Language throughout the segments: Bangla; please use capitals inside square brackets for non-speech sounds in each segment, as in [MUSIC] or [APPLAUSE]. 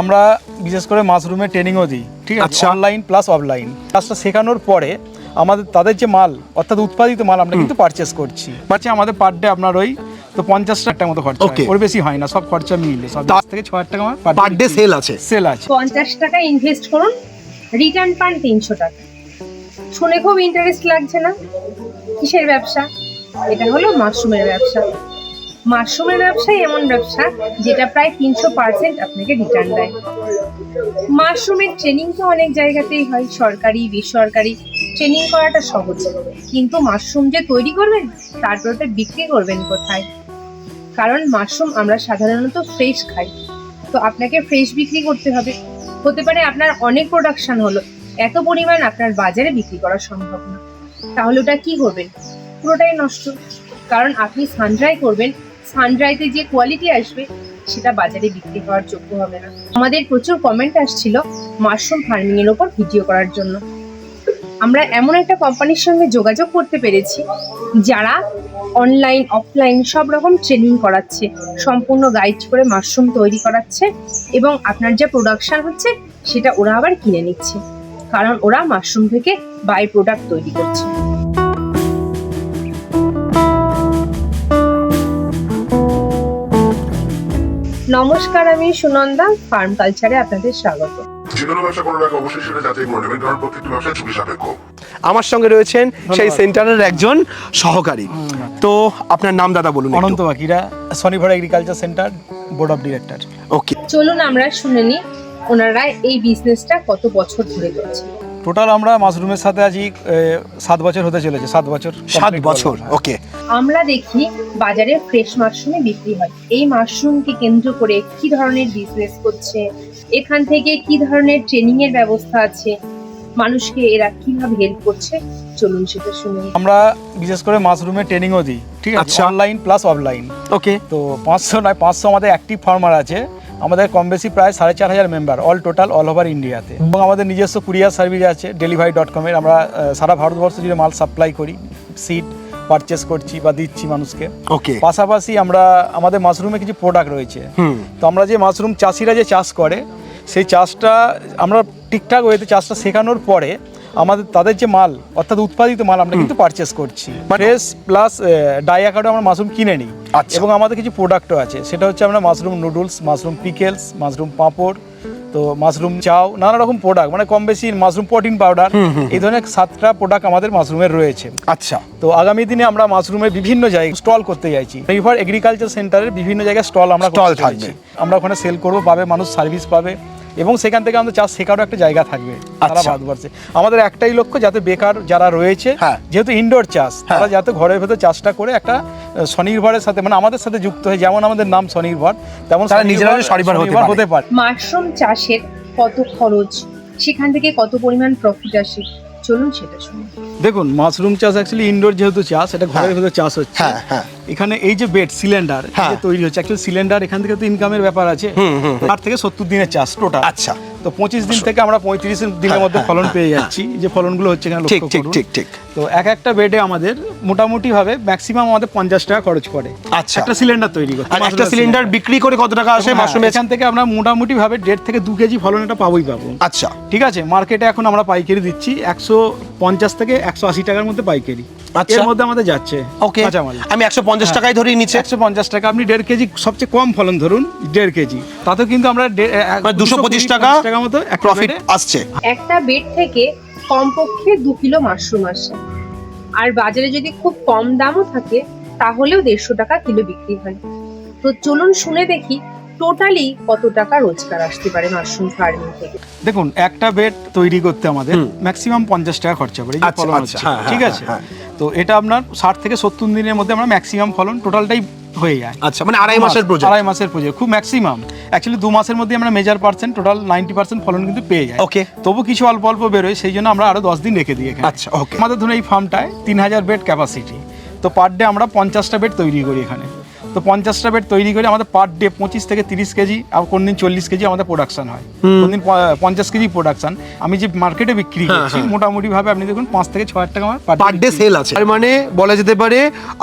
আমরা বিশেষ করে মাশরুমের ট্রেনিংও দিই ঠিক আছে। অনলাইন প্লাস অফলাইন কাজটা শেখানোর পরে আমাদের তাদের যে মাল অর্থাৎ উৎপাদিত মাল আমরা কিন্তু পারচেস করছি। পাচ্ছে আমাদের পার ডে আপনার ওই তো পঞ্চাশ টাকার মতো খরচা হয়। ওর বেশি হয় না সব খরচা মিলে। সব দশ থেকে ছ হাজার টাকা আমার পার ডে সেল আছে। সেল আছে। পঞ্চাশ টাকা ইনভেস্ট করুন রিটার্ন পান তিনশো টাকা। শুনে খুব ইন্টারেস্ট লাগছে না? কিসের ব্যবসা? এটা হলো মাশরুমের ব্যবসা। মাশরুমের ব্যবসাই এমন ব্যবসা যেটা প্রায় তিনশো পার্সেন্ট আপনাকে রিটার্ন দেয়। মাশরুমের ট্রেনিং তো অনেক জায়গাতেই হয়, সরকারি, বেসরকারি। ট্রেনিং করাটা সহজ। কিন্তু মাশরুম যে তৈরি করবেন, তারপর ওটা বিক্রি করবেন কোথায়? কারণ মাশরুম আমরা সাধারণত ফ্রেশ খাই। তো আপনাকে ফ্রেশ বিক্রি করতে হবে। হতে পারে আপনার অনেক প্রোডাকশন হলো, এত পরিমাণ আপনার বাজারে বিক্রি করা সম্ভব না। তাহলে ওটা কি করবেন পুরোটাই নষ্ট। কারণ আপনি সানড্রাই করবেন সানড্রাইতে যে কোয়ালিটি আসবে, সেটা বাজারে বিক্রি হওয়ার যোগ্য হবে না। আমাদের প্রচুর কমেন্ট আসছিল মাশরুম ফার্মিং এর উপর ভিডিও করার জন্য। আমরা এমন একটা কোম্পানির সঙ্গে যোগাযোগ করতে পেরেছি, যারা অনলাইন অফলাইন সব রকম ট্রেনিং করাচ্ছে, সম্পূর্ণ গাইড করে মাশরুম তৈরি করাচ্ছে এবং আপনার যা প্রোডাকশন হচ্ছে, সেটা ওরা আবার কিনে নিচ্ছে। কারণ ওরা মাশরুম থেকে বাই প্রোডাক্ট তৈরি করছে। নমস্কার আমি সুনন্দা ফার্ম কালচারে আপনাদের স্বাগত। আমার সঙ্গে রয়েছেন সেই সেন্টারের একজন সহকারী। তো আপনার নাম দাদা বলুন অনন্ত বাকিরা Swanirbhar agriculture centre board of director okay চলুন আমরা শুনে নিই ওনারা এই বিজনেসটা কত বছর ধরে করছে টোটাল আমরা মাশরুমের সাথে আজ সাত বছর হতে চলেছে সাত বছর সাত বছর ওকে আমরা দেখি বাজারে ফ্রেশ মাশরুমে বিক্রি হয়। এই মাশরুমকে কেন্দ্র করে কি ধরনের বিজনেস করছে? এখান থেকে কি ধরনের ট্রেনিং এর ব্যবস্থা আছে? মানুষকে এরা কীভাবে হেল্প করছে? চলুন সেটা শুনে। আমরা বিশেষ করে মাশরুমের ট্রেনিংও দিই ঠিক আছে। অনলাইন প্লাস অফলাইন ওকে তো পাঁচশো নয় পাঁচশো আমাদের অ্যাক্টিভ ফার্মার আছে। আমাদের কম বেশি প্রায় সাড়ে চার হাজার member all total all over ইন্ডিয়াতে এবং আমাদের নিজস্ব কুরিয়ার সার্ভিস আছে ডেলিভারি ডট কমের আমরা সারা ভারতবর্ষ জুড়ে মাল সাপ্লাই করি সিট পারচেস করছি বা দিচ্ছি মানুষকে। ওকে পাশাপাশি আমরা আমাদের মাশরুমে কিছু প্রোডাক্ট রয়েছে। হুম। তো আমরা যে মাশরুম চাষিরা যে চাষ করে সেই চাষটা আমরা ঠিকঠাক ওয়েতে চাষটা শেখানোর পরে আমাদের তাদের যে মাল অর্থাৎ উৎপাদিত মাল আমরা কিন্তু পারচেস করছি। ফ্রেশ প্লাস ডাই আকারে আমরা মাশরুম কিনে নিই। আচ্ছা। এবং আমাদের কিছু প্রোডাক্টও আছে। সেটা হচ্ছে আমরা mushroom noodles mushroom pickles mushroom papad তো মাশরুম চাও নানা রকম প্রোডাক্ট মানে কম বেশি মাশরুম প্রোটিন পাউডার এই ধরনের সাতটা প্রোডাক্ট আমাদের মাশরুমের রয়েছে। আচ্ছা। তো আগামী দিনে আমরা মাশরুমের বিভিন্ন জায়গায় স্টল করতে যাচ্ছি। রিভার এগ্রিকালচার সেন্টারের বিভিন্ন জায়গায় স্টল আমরা করতে থাকবে। আমরা ওখানে সেল করব পাবে মানুষ সার্ভিস পাবে। এবং সেখান থেকে আমাদের চাষ শেখারও একটা জায়গা থাকবে সারা আচ্ছা। ভারতবর্ষে আমাদের একটাই লক্ষ্য যাতে বেকার যারা রয়েছে হ্যাঁ। যেহেতু ইনডোর চাষ হ্যাঁ। তারা যাতে ঘরের ভেতর চাষটা করে একটা স্বনির্ভরের সাথে মানে আমাদের সাথে যুক্ত হয় যেমন আমাদের নাম স্বনির্ভর তেমন তারা নিজেরা স্বনির্ভর হতে পারে। হতে পারে মাশরুম চাষের কত খরচ সেখান থেকে কত পরিমাণ প্রফিট আসে চলুন সেটা শুনুন দেখুন মাশরুম চাষ অ্যাকচুয়ালি ইনডোর যেহেতু চাষ এটা ঘরের ভেতরে চাষ হচ্ছে। হ্যাঁ, হ্যাঁ। এখানে এই যে বেড সিলিন্ডার হ্যাঁ। তৈরি হচ্ছে অ্যাকচুয়ালি সিলিন্ডার এখান থেকে তো ইনকামের ব্যাপার আছে। ষাট থেকে সত্তর দিনের চাষ টোটাল আচ্ছা। তো পঁচিশ দিন থেকে আমরা পঁয়ত্রিশ দিনের হ্যাঁ, মধ্যে হ্যাঁ, ফলন হ্যাঁ, পেয়ে হ্যাঁ। যাচ্ছি। যে ফলনগুলো হচ্ছে এখানে ঠিক ঠিক ঠিক ঠিক। তো এক একটা বেডে আমাদের মোটামুটি ভাবে ম্যাক্সিমাম আমাদের পঞ্চাশ টাকা খরচ পড়ে আচ্ছা। একটা সিলিন্ডার তৈরি করতে আর একটা সিলিন্ডার বিক্রি করে কত টাকা আসে হ্যাঁ, মাশরুমের এখান থেকে আমরা মোটামুটি ভাবে দেড় থেকে দু কেজি ফলন এটা পাবোই পাবো। আচ্ছা। ঠিক আছে? মার্কেটে এখন আমরা পাইকারি দিচ্ছি। একশো পঞ্চাশ থেকে একশো আশি টাকার মধ্যে পাইকারি। আচ্ছা। এর মধ্যে আমাদের যাচ্ছে ওকে। আমি একশো পঞ্চাশ হ্যাঁ। টাকায় ধরেই নিচ্ছে। একশো পঞ্চাশ টাকা আপনি দেড় কেজি সবচেয়ে কম ফলন ধরুন দেড় কেজি। তাতেও কিন্তু আমরা মানে দুশো পঁচিশ টাকা টাকা মতো প্রফিট আসছে। একটা বেড থেকে কমপক্ষে দু কিলো মাশরুম আসে। আর বাজারে যদি খুব কম দামও থাকে তাহলেও দেড়শো টাকা কিলো বিক্রি হয়। তো চলুন শুনে দেখি টোটালি কত টাকা রোজগার আসতে পারে মাশরুম ফার্মিং থেকে। দেখুন একটা বেড তৈরি করতে আমাদের ম্যাক্সিমাম পঞ্চাশ টাকা খরচা পড়ে আচ্ছা, ফলন আচ্ছা, হচ্ছে, হ্যাঁ, ঠিক হ্যাঁ, আছে? হ্যাঁ। তো এটা আপনার ষাট থেকে সত্তর দিনের মধ্যে আমরা ম্যাক্সিমাম ফলন টোটালটাই হয়ে যায়। আচ্ছা মানে আড়াই মাসের প্রজেক্ট আড়াই মাসের প্রজেক্ট খুব ম্যাক্সিমাম অ্যাকচুয়ালি দু মাসের মধ্যে আমরা major percent total ninety percent ফলন কিন্তু পেয়ে যাই। ওকে তবু কিছু অল্প অল্প বেরোয় সেই জন্য আমরা আরও দশ দিন রেখে দিই এখানে। আচ্ছা, ওকে আমাদের ধরুন এই ফার্মটায় তিন হাজার বেড ক্যাপাসিটি তো পার ডে আমরা পঞ্চাশটা বেড তৈরি করি এখানে। তো পঞ্চাশটা বেড তৈরি করে আমাদের পার ডে পঁচিশ থেকে তিরিশ কেজি আর কোন দিন চল্লিশ কেজি আমাদের প্রোডাকশন হয়। কোন দিন পঞ্চাশ কেজি প্রোডাকশন আমি যে মার্কেটে বিক্রি হ্যাঁ, করছি হ্যাঁ। মোটামুটি ভাবে আপনি দেখুন পাঁচ থেকে ছ হাজার টাকা আমার পার ডে সেল আছে। তার মানে বলা যেতে পারে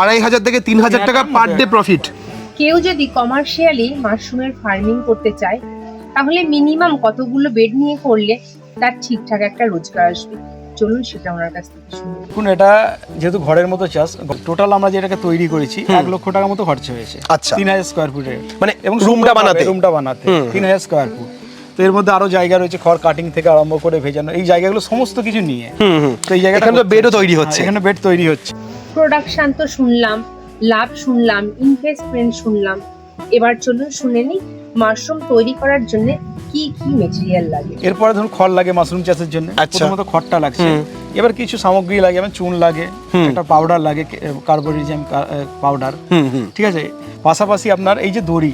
আড়াই হাজার থেকে তিন হাজার টাকা পার ডে প্রফিট কেউ যদি কমার্শিয়ালি মাশরুমের ফার্মিং করতে চায় তাহলে মিনিমাম কতগুলো বেড নিয়ে করলে তার ঠিকঠাক একটা রোজগার আসবে? চলুন সেটা ওনার কাছ থেকে শুনি। এখন এটা যেহেতু ঘরের মতো চাষ টোটাল আমরা যেটাকে তৈরি করেছি এক লক্ষ টাকার মতো খরচা হয়েছে। আচ্ছা। তিন হাজার স্কোয়ার ফুটের মানে এবং রুমটা বানাতে। রুমটা বানাতে তিন হাজার স্কোয়ার ফুট তো এর মধ্যে আরও জায়গা রয়েছে খড় কাটিং থেকে আরম্ভ করে ভেজানো এই জায়গাগুলো সমস্ত কিছু নিয়ে। হুম হুম। তো এই জায়গাটা এখানে তো বেডও তৈরি হ্যাঁ, হচ্ছে। এখানে বেড তৈরি হচ্ছে। প্রোডাকশন তো শুনলাম লাভ শুনলাম ইনভেস্টমেন্ট শুনলাম। এবার চলুন শুনে নিই মাশরুম তৈরি করার জন্য কি কি মেটেরিয়াল লাগে? এরপরে ধরুন খড় লাগে মাশরুম চাষের জন্য। আচ্ছা। প্রথমত খড়টা লাগছে। এবার কিছু সামগ্রী লাগে যেমন চুন লাগে একটা পাউডার লাগে কার্বোরিজিয়াম পাউডার ঠিক আছে? পাশাপাশি আপনার এই যে দড়ি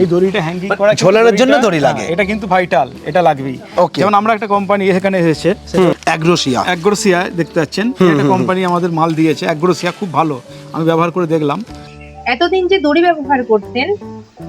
এই দড়িটা হ্যাঙ্গিং মানে করা ঝোলানোর জন্য দড়ি লাগে? হ্যাঁ, এটা কিন্তু ভাইটাল এটা লাগবেই. যেমন আমরা একটা কোম্পানি এখানে এসেছে অ্যাগ্রোসিয়া অ্যাগ্রোসিয়া দেখতে পাচ্ছেন। একটা কোম্পানি আমাদের মাল দিয়েছে। অ্যাগ্রোসিয়া খুব ভালো আমি ব্যবহার করে দেখলাম। এতদিন যে দড়ি ব্যবহার করতেন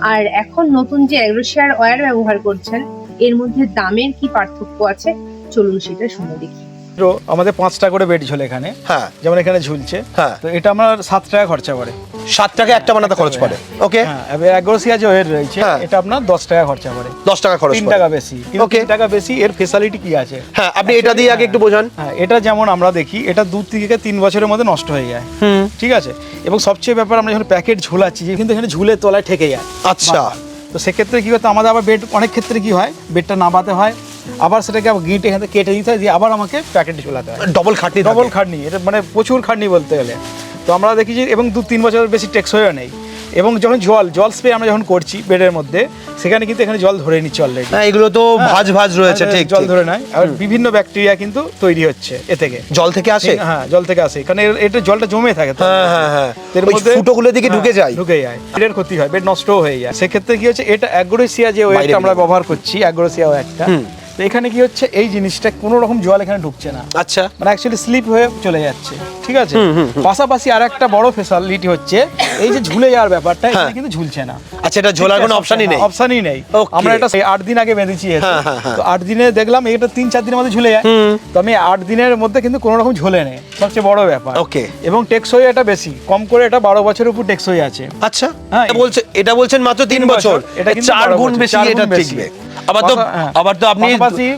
আর এখন নতুন যে অ্যাগ্রোশিয়ার ওয়্যার ব্যবহার করছেন, এর মধ্যে দামের কি পার্থক্য আছে? চলুন সেটা শুনে দেখি। আমাদের পাঁচটা করে বেড ঝোলে এখানে। হ্যাঁ। যেমন এখানে ঝুলছে। হ্যাঁ। তো এটা আমার সাত টাকা খরচা পড়ে সাত টাকা একটা বানাতে খরচ পড়ে। ওকে হ্যাঁ এবার অ্যাগ্রোসিয়া যে ওয়ের রয়েছে হ্যাঁ। এটা আপনার দশ টাকা খরচা পড়ে। দশ টাকা খরচ তিন টাকা বেশি। Okay. টাকা বেশি এর ফেসিলিটি কি আছে? হ্যাঁ আপনি এটা দিয়ে আগে একটু বোঝান। হ্যাঁ এটা যেমন আমরা দেখি এটা দু থেকে তিন বছরের মধ্যে নষ্ট হয়ে যায়। ঠিক আছে? এবং সবচেয়ে ব্যাপার আমরা যখন প্যাকেট ঝুলাচ্ছি কিন্তু এখানে ঝুলে তলায় ঠেকে যায়। আচ্ছা। তো সেক্ষেত্রে কি হতো আমাদের আবার বেড অনেক ক্ষেত্রে কি হয় বেডটা নামাতে হয় আবার সেটাকে আবার গিঁটে এখান থেকে কেটে দিতে হয় দিয়ে আবার আমাকে প্যাকেট ঝুলাতে হয়। ডবল খাটনি ডবল খাটনি এটা মানে প্রচুর খাটনি বলতে গেলে। তো আমরা দেখি যে এবং দু তিন বছরের বেশি টেকসইও নেই। এবং যখন জল জল স্প্রে আমরা যখন করছি বেডের মধ্যে সেখানে কিন্তু এখানে জল ধরে নিচ্ছে অলরেডি হ্যাঁ এগুলো তো ভাজ ভাজ রয়েছে ঠিক জল ধরে নেয় আর বিভিন্ন ব্যাকটেরিয়া কিন্তু তৈরি হচ্ছে এ থেকে। জল থেকে আসে? হ্যাঁ জল থেকে আসে। কারণ এটা জলটা জমে থাকে তো। হ্যাঁ হ্যাঁ হ্যাঁ। এর মধ্যে ফুটোগুলোর দিকে ঢুকে হ্যাঁ, যায়। ঢুকে যায়। বেডের ক্ষতি হয় বেড নষ্টও হয়ে যায়। সেক্ষেত্রে কি হচ্ছে এটা অ্যাগ্রোসিয়া যে ওয়েটটা আমরা ব্যবহার করছি অ্যাগ্রোসিয়া একটা হুম। তো এখানে কি হচ্ছে এই জিনিসটা কোনো রকম জল এখানে ঢুকছে না। আচ্ছা। মানে অ্যাকচুয়ালি স্লিপ হয়ে চলে যাচ্ছে ঠিক আছে। পাশাপাশি আর একটা বড় ফেসিলিটি হচ্ছে এই যে ঝুলে যাওয়ার ব্যাপারটা এখানে হ্যাঁ। কিন্তু ঝুলছে না। আচ্ছা এটা ঝোলার কোনো অপশনই নেই? অপশনই নেই। আমরা এটা আট দিন আগে বেঁধেছি। হ্যাঁ, হ্যাঁ। তো আট দিনে দেখলাম এটা তিন চার দিনের মধ্যে ঝুলে যায়। তো আমি আট দিনের মধ্যে কিন্তু কোনো রকম ঝুলে নেই সবচেয়ে বড় ব্যাপার। ওকে এবং টেকসই এটা বেশি কম করে এটা বারো বছরের উপর টেকসই আছে। আচ্ছা। হ্যাঁ, এটা বলছে এটা বলছেন মাত্র তিন বছর। এটা চার গুণ বেশি এটা। টিকবে। আবার তো হ্যাঁ। আবার তো আপনি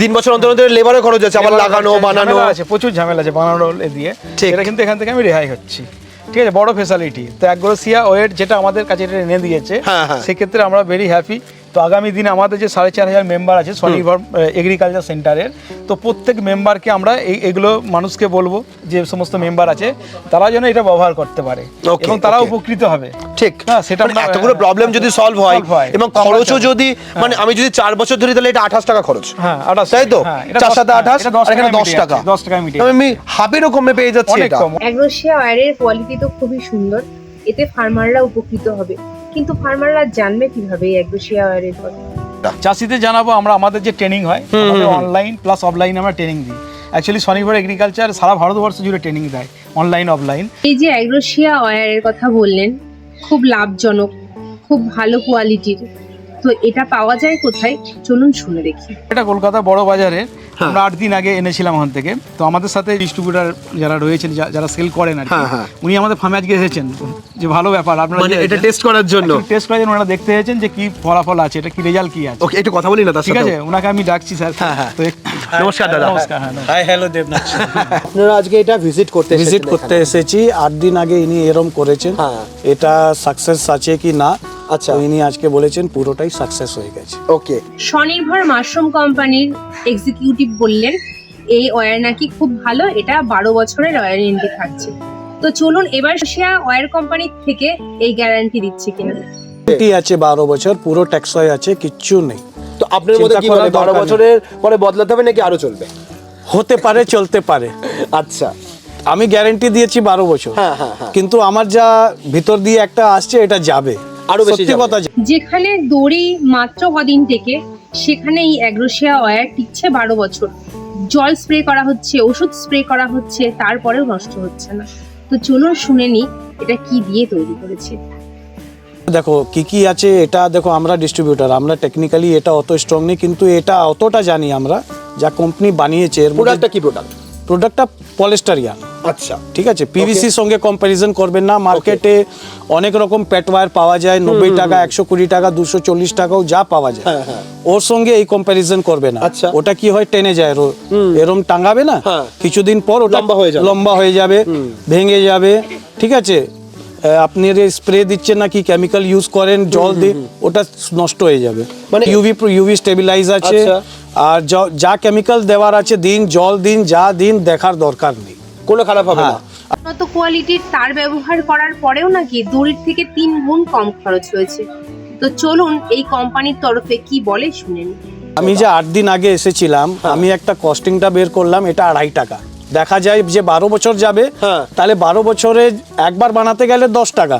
তিন বছর অন্তর অন্তর লেবারের খরচ আছে আবার লাগানো বানানো আছে প্রচুর ঝামেলা আছে বানানো দিয়ে ঠিক। এটা কিন্তু এখান থেকে আমি রেহাই হচ্ছি ঠিক আছে বড় ফেসিলিটি তো অ্যাগ্রোসিয়া ওয়েট যেটা আমাদের কাছে এটা এনে দিয়েছে হ্যাঁ, হ্যাঁ। সেক্ষেত্রে আমরা ভেরি হ্যাপি তো আগামী দিনে আমাদের যে সাড়ে চার হাজার মেম্বার আছে স্বনির্ভর এগ্রিকালচার সেন্টারের তো প্রত্যেক মেম্বারকে আমরা এই এগুলো মানুষকে বলব যে সমস্ত মেম্বার আছে তারা যেন এটা ব্যবহার করতে পারে। এবং তারা উপকৃত হবে। ঠিক। হ্যাঁ, সেটা মানে এতগুলো প্রবলেম যদি সলভ হয় এবং খরচও যদি মানে আমি যদি চার বছর ধরি তাহলে এটা আঠাশ টাকা খরচ। হ্যাঁ আঠাশ তাই তো? হ্যাঁ, এটা চার দশ- সাথে হ্যাঁ, আঠাশ এখানে দশ টাকা। দশ টাকায় মিটে আমি হাফেরও কমে পেয়ে যাচ্ছি এটা। অ্যাগ্রোশিয়া কোয়ালিটি তো খুবই সুন্দর এতে ফার্মাররা উপকৃত হবে। কিন্তু ফার্মাররা জানবে কীভাবে এই অ্যাগ্রোশিয়া ওয়্যারের কথা চাষিদের জানাব আমরা আমাদের যে ট্রেনিং হয় অনলাইন প্লাস অফলাইন আমরা ট্রেনিং দিই। অ্যাকচুয়ালি স্বনির্ভর এগ্রিকালচার সারা ভারতবর্ষ জুড়ে ট্রেনিং দেয় অনলাইন অফলাইন এই যে অ্যাগ্রোশিয়া ওয়্যারের কথা বললেন খুব লাভজনক খুব ভালো কোয়ালিটির তো এটা পাওয়া যায় কোথায়? চলুন শুনে দেখি। এটা কলকাতা বড় বাজারে হ্যাঁ। আমরা আট দিন আগে এনেছিলাম ওখান থেকে। তো আমাদের সাথে ডিস্ট্রিবিউটার যারা রয়েছেন যারা সেল করেন আর হ্যাঁ, হ্যাঁ। উনি আমাদের ফার্মে আজকে এসেছেন। যে ভালো ব্যাপার আপনারা মানে এটা টেস্ট করার জন্য? টেস্ট করার জন্য ওনারা দেখতে এসেছেন যে কি ফলাফল আছে এটা কি রেজাল্ট কি আছে। ওকে একটু কথা বলি না তার ঠিক আছে ওনাকে আমি ডাকছি স্যার। হ্যাঁ, হ্যাঁ। তো নমস্কার দাদা। নমস্কার হ্যাঁ হাই হ্যালো দেবনাথ। [LAUGHS] আপনারা আজকে এটা ভিজিট করতে ভিজিট করতে এসেছি। আট দিন আগে ইনি এরম করেছেন। হ্যাঁ। এটা সাকসেস আছে কি না আচ্ছা। ইনি আজকে বলেছেন পুরোটাই সাকসেস হয়ে গেছে। ওকে স্বনির্ভর মাশরুম কোম্পানির এক্সিকিউটিভ বললেন এই ওয়্যার নাকি খুব ভালো এটা বারো বছরের ওয়ারেন্টি থাকছে। তো চলুন এবার শিয়া ওয়্যার কোম্পানির থেকে এই গ্যারান্টি দিচ্ছে কিনা। এটি আছে বারো বছর পুরো ট্যাক্সই আছে কিচ্ছু নেই। তো আপনার মধ্যে কি মানে বারো বছরের পরে বদলাতে হবে নাকি আরও চলবে? হতে পারে চলতে পারে। আচ্ছা। আমি গ্যারেন্টি দিয়েছি বারো বছর। হ্যাঁ হ্যাঁ হ্যাঁ। কিন্তু আমার যা ভিতর দিয়ে একটা আসছে এটা যাবে। আরও বেশি। কথা যেখানে দড়ি মাত্র কদিন থেকে সেখানে এই অ্যাগ্রোশিয়া ওয়্যার টিকছে বারো বছর। জল স্প্রে করা হচ্ছে ওষুধ স্প্রে করা হচ্ছে তারপরেও নষ্ট হচ্ছে না। তো চলুন শুনে নিই এটা কি দিয়ে তৈরি করেছে। দেখো কি কি আছে এটা দেখো আমরা ডিস্ট্রিবিউটার আমরা টেকনিক্যালি এটা অত স্ট্রং নেই কিন্তু এটা অতটা জানি আমরা যা কোম্পানি বানিয়েছে এর প্রোডাক্টটা কি প্রোডাক্ট প্রোডাক্টটা পলিস্টারিয়ান আচ্ছা ঠিক আছে পিভিসির সঙ্গে কম্প্যারিজন করবেন না মার্কেটে অনেক রকম পেট ওয়্যার পাওয়া যায় নব্বই টাকা একশো কুড়ি টাকা দুশো চল্লিশ টাকাও যা পাওয়া যায়। হ্যাঁ, হ্যাঁ। ওর সঙ্গে এই কম্প্যারিজন করবে না। আচ্ছা। ওটা কি হয় টেনে যায় এরম টাঙাবে না? হ্যাঁ। কিছুদিন পর ওটা লম্বা হয়ে যাবে। লম্বা হয়ে যাবে ভেঙে যাবে ঠিক আছে? আপনি স্প্রে দিচ্ছেন না কি কেমিক্যাল ইউজ করেন জল দিন ওটা নষ্ট হয়ে যাবে। মানে- মানে ইউভি ইউভি স্টেবিলাইজ আছে। আচ্ছা। আর যা কেমিক্যাল দেওয়ার আছে দিন জল দিন যা দিন দেখার দরকার নেই। কোনো খারাপ হবে হ্যাঁ। না উন্নত কোয়ালিটির তার ব্যবহার করার পরেও নাকি দড়ির থেকে তিন গুণ কম খরচ হয়েছে। তো চলুন এই কোম্পানির তরফে কি বলে শুনে নিই। আমি যে আট দিন আগে এসেছিলাম আমি একটা কস্টিংটা বের করলাম এটা আড়াই টাকা। দেখা যায় যে বারো বছর যাবে হ্যাঁ। তাহলে বারো বছরে একবার বানাতে গেলে দশ টাকা।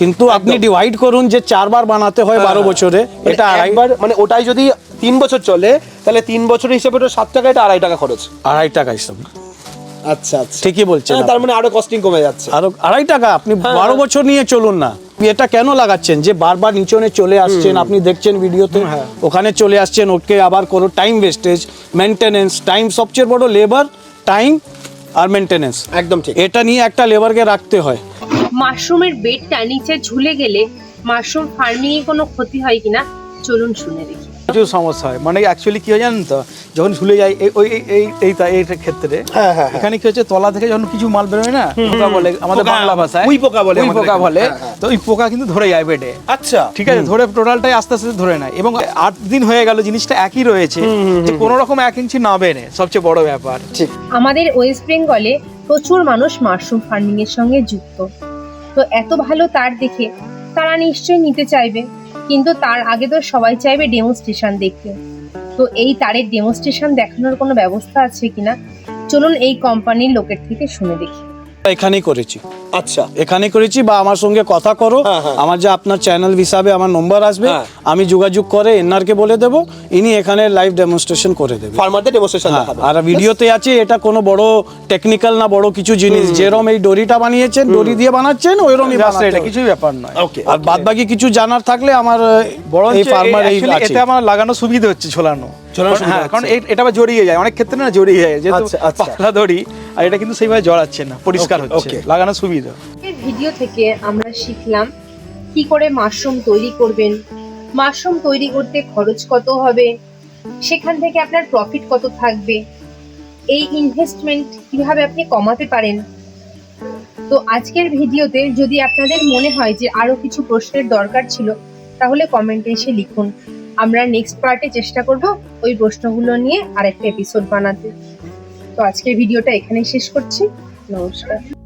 কিন্তু আপনি ডিভাইড করুন যে চারবার বানাতে হয় বারো বছরে এটা এটা আড়াই একবার মানে ওটাই যদি তিন বছর চলে তাহলে তিন বছর হিসেবে ওটা সাত টাকা এটা আড়াই টাকা খরচ। আড়াই টাকা হিসাব। আচ্ছা আচ্ছা। ঠিকই বলছেন হ্যাঁ, তার মানে আরও কস্টিং কমে যাচ্ছে। আরও আড়াই টাকা আপনি বারো বছর নিয়ে চলুন না। এটা কেন লাগাচ্ছেন? যে বারবার নিচনে চলে আসছেন আপনি দেখছেন ভিডিওতে ওখানে চলে আসছেন ওকে আবার কোনো টাইম ওয়েস্টেজ মেনটেনেন্স টাইম সবচেয়ে বড় লেবার টাইম আর মেনটেনেন্স একদম ঠিক। এটা নিয়ে একটা লেবারকে রাখতে হয়। মাশরুমের বেডটা নিচে ঝুলে গেলে মাশরুম ফার্মিং এ কোনো ক্ষতি হয় কিনা চলুন শুনে দেখি। প্রচুর সমস্যা হয়। মানে অ্যাকচুয়ালি কি হয় জানেন তো? যখন ঝুলে যায় এই ওই এই- এই এই ক্ষেত্রে হ্যাঁ, হ্যাঁ, এখানে কি হচ্ছে তলা থেকে যখন কিছু মাল বেরোয় না পোকা বলে আমাদের বাংলা ভাষায়। উই পোকা বলে উই পোকা বলে। হ্যাঁ, হ্যাঁ। তো ওই পোকা কিন্তু ধরে যায় বেডে আচ্ছা। ঠিক আছে? ধরে টোটালটাই আস্তে আস্তে ধরে নেয়। এবং আট দিন হয়ে গেল জিনিসটা একই রয়েছে। যে কোনো রকম এক ইঞ্চি না না সবচেয়ে বড় ব্যাপার। ঠিক। আমাদের ওয়েস্ট বেঙ্গলে প্রচুর মানুষ মাশরুম ফার্মিং এর সঙ্গে যুক্ত। তো এত ভালো তার দেখে তারা নিশ্চয়ই নিতে চাইবে। কিন্তু তার আগে তো সবাই চাইবে ডেমোস্ট্রেশন দেখতে। তো এই তারের ডেমোস্ট্রেশন দেখানোর কোনো ব্যবস্থা আছে কিনা? চলুন এই কোম্পানির লোকের থেকে শুনে দেখি। এখানেই করেছি। আচ্ছা এখানে করেছি বা আমার সঙ্গে কথা করো। হ্যাঁ, হ্যাঁ। আমার যে আপনার চ্যানেল হিসাবে আমার নম্বর আসবে হ্যাঁ। আমি যোগাযোগ করে এনআরকে বলে দেব ইনি এখানে লাইভ ডেমনস্ট্রেশন করে দেবে। ফার্মারদের ডেমোস্ট্রেশন দেখাবে। আর ভিডিওতে আছে এটা কোনো বড় টেকনিক্যাল না বড় কিছু জিনিস। যেরকম এই দড়িটা বানিয়েছেন দড়ি দিয়ে বানাচ্ছেন ওইরকমই এটা। কিছুই ব্যাপার নয়। ওকে আর বাদ বাকি কিছু জানার থাকলে আমার বড় এই ফার্মার এই আছে। এটা আমার লাগানো সুবিধা হচ্ছে ঝোলানো। হ্যাঁ কারণ এটা জড়িয়ে যায় অনেক ক্ষেত্রে না জড়িয়ে যায় যেহেতু আচ্ছা, আচ্ছা। পাতলা দড়ি। আর এটা কিন্তু সেইভাবে জড়াচ্ছে না পরিষ্কার হচ্ছে. লাগানো সুবিধা। এই ভিডিও থেকে আমরা শিখলাম কি করে মাশরুম তৈরি করবেন মাশরুম তৈরি করতে খরচ কত হবে সেখান থেকে আপনার প্রফিট কত থাকবে এই ইনভেস্টমেন্ট কীভাবে আপনি কমাতে পারেন। তো আজকের ভিডিওতে যদি আপনাদের মনে হয় যে আরও কিছু প্রশ্নের দরকার ছিল তাহলে কমেন্টে এসে লিখুন। আমরা নেক্সট পার্টে চেষ্টা করব ওই প্রশ্নগুলো নিয়ে আরেকটা এপিসোড বানাতে। তো আজকের ভিডিওটা এখানেই শেষ করছি। নমস্কার।